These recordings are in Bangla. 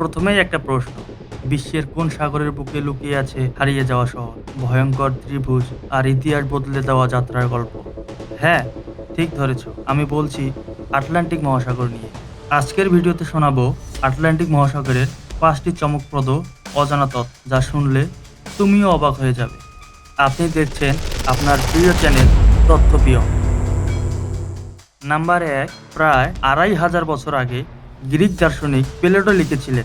প্রথমেই একটা প্রশ্ন, বিশ্বের কোন সাগরের বুকে লুকিয়ে আছে হারিয়ে যাওয়া শহর? ভয়ঙ্কর ত্রিভুজ আর ইতিহাস বদলে দেওয়া যাত্রার গল্প। হ্যাঁ ঠিক ধরেছ, আমি বলছি আটলান্টিক মহাসাগর নিয়ে। আজকের ভিডিওতে শোনাবো আটলান্টিক মহাসাগরের পাঁচটি চমকপ্রদ অজানা তথ্য যা শুনলে তুমিও অবাক হয়ে যাবে। আপনি দেখছেন আপনার প্রিয় চ্যানেল তথ্য পিয়ন। নাম্বার এক, প্রায় আড়াই হাজার বছর আগে গ্রিক দার্শনিক প্লেটো লিখেছিলেন।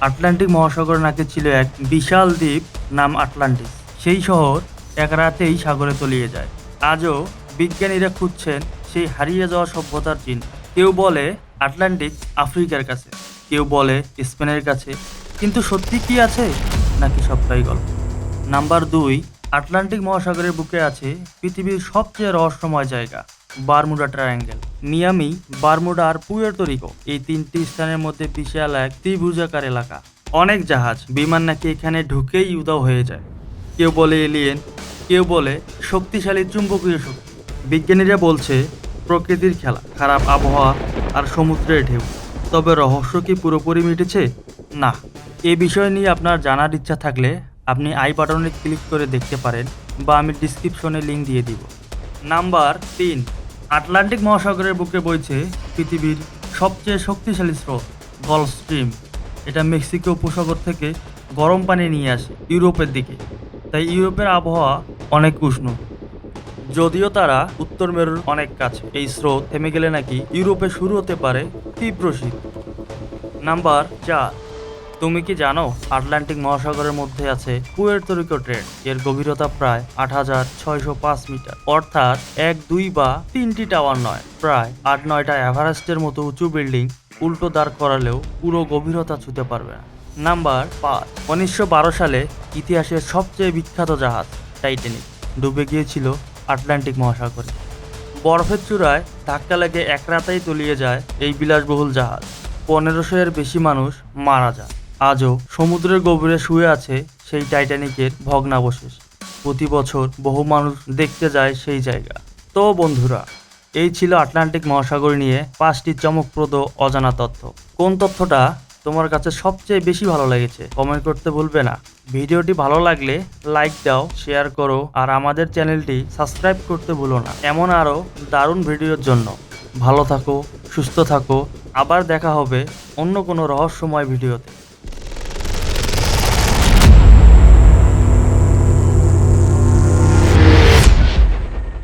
আটলান্টিক মহাসাগর নাকি ছিল এক বিশাল দ্বীপ নাম আটলান্টিস। সেই শহর এক রাতেই সাগরে তলিয়ে যায়। আজও বিজ্ঞানীরা খুঁজছেন সেই হারিয়ে যাওয়া সভ্যতার চিহ্ন। কেউ বলে আটলান্টিক আফ্রিকার কাছে, কেউ বলে স্পেনের কাছে। কিন্তু সত্যি কি আছে নাকি সবটাই গল্প? নাম্বার দুই, আটলান্টিক মহাসাগরের বুকে আছে পৃথিবীর সবচেয়ে রহস্যময় জায়গা। Bermuda triangle. মিয়ামি, বারমুডা আর পুয়ের্তো রিকো এই তিনটি স্থানের মধ্যে বিশাল এক ত্রিভুজাকার এলাকা। অনেক জাহাজ, বিমান নাকি এখানে ঢুকেই উদাও হয়ে যায়। কেউ বলে এলিয়েন, কেউ বলে শক্তিশালী চুম্বকীয় শক্তি। বিজ্ঞানীরা বলছে, প্রকৃতির খেলা, খারাপ আবহাওয়া আর সমুদ্রের ঢেউ। তবে রহস্য কি পুরোপুরি মিটেছে? না। এ বিষয় নিয়ে আপনার জানার ইচ্ছা থাকলে আপনি আই বাটনে ক্লিক করে দেখতে পারেন বা আমি ডিসক্রিপশনে লিঙ্ক দিয়ে দিব। নাম্বার তিন। আটলান্টিক মহাসাগরের বুকে বইছে পৃথিবীর সবচেয়ে শক্তিশালী স্রোত গলফ স্ট্রিম এটা মেক্সিকো উপসাগর থেকে গরম পানি নিয়ে আসে ইউরোপের দিকে। তাই ইউরোপের আবহাওয়া অনেক উষ্ণ। যদিও তারা উত্তর মেরুর অনেক কাছে। এই স্রোত থেমে গেলে নাকি ইউরোপে শুরু হতে পারে তীব্র শীত। নাম্বার চার। তুমি কি জানো আটলান্টিক মহাসাগরের মধ্যে আছে পুয়ের্তো রিকো ট্রেন? এর গভীরতা প্রায় আট হাজার ছয়শো পাঁচ মিটার। অর্থাৎ এক, দুই বা তিনটি টাওয়ার নয়, প্রায় আট, নয়টা এভারেস্টের মতো উঁচু বিল্ডিং উল্টো দাঁড় করালেও পুরো গভীরতা ছুতে পারবে না। নাম্বার পাঁচ, উনিশশো সালে ইতিহাসের সবচেয়ে বিখ্যাত জাহাজ টাইটানিক ডুবে গিয়েছিল আটলান্টিক মহাসাগরে। বরফের চূড়ায় ধাক্কা লেগে এক রাতেই তলিয়ে যায় এই বিলাসবহুল জাহাজ। পনেরোশো এর বেশি মানুষ মারা যায় আজও সমুদ্রের গভীরে শুয়ে আছে সেই টাইটানিকের ভগ্নাবশেষ। প্রতি বছর বহু মানুষ দেখতে যায় সেই জায়গা। তো বন্ধুরা, এই ছিল আটলান্টিক মহাসাগর নিয়ে পাঁচটি চমকপ্রদ অজানা তথ্য। কোন তথ্যটা তোমার কাছে সবচেয়ে বেশি ভালো লেগেছে কমেন্ট করতে ভুলবে না। ভিডিওটি ভালো লাগলে লাইক দাও, শেয়ার করো, আর আমাদের চ্যানেলটি সাবস্ক্রাইব করতে ভুলো না। এমন আরও দারুণ ভিডিওর জন্য। ভালো থাকো, সুস্থ থাকো। আবার দেখা হবে অন্য কোনো রহস্যময় ভিডিওতে।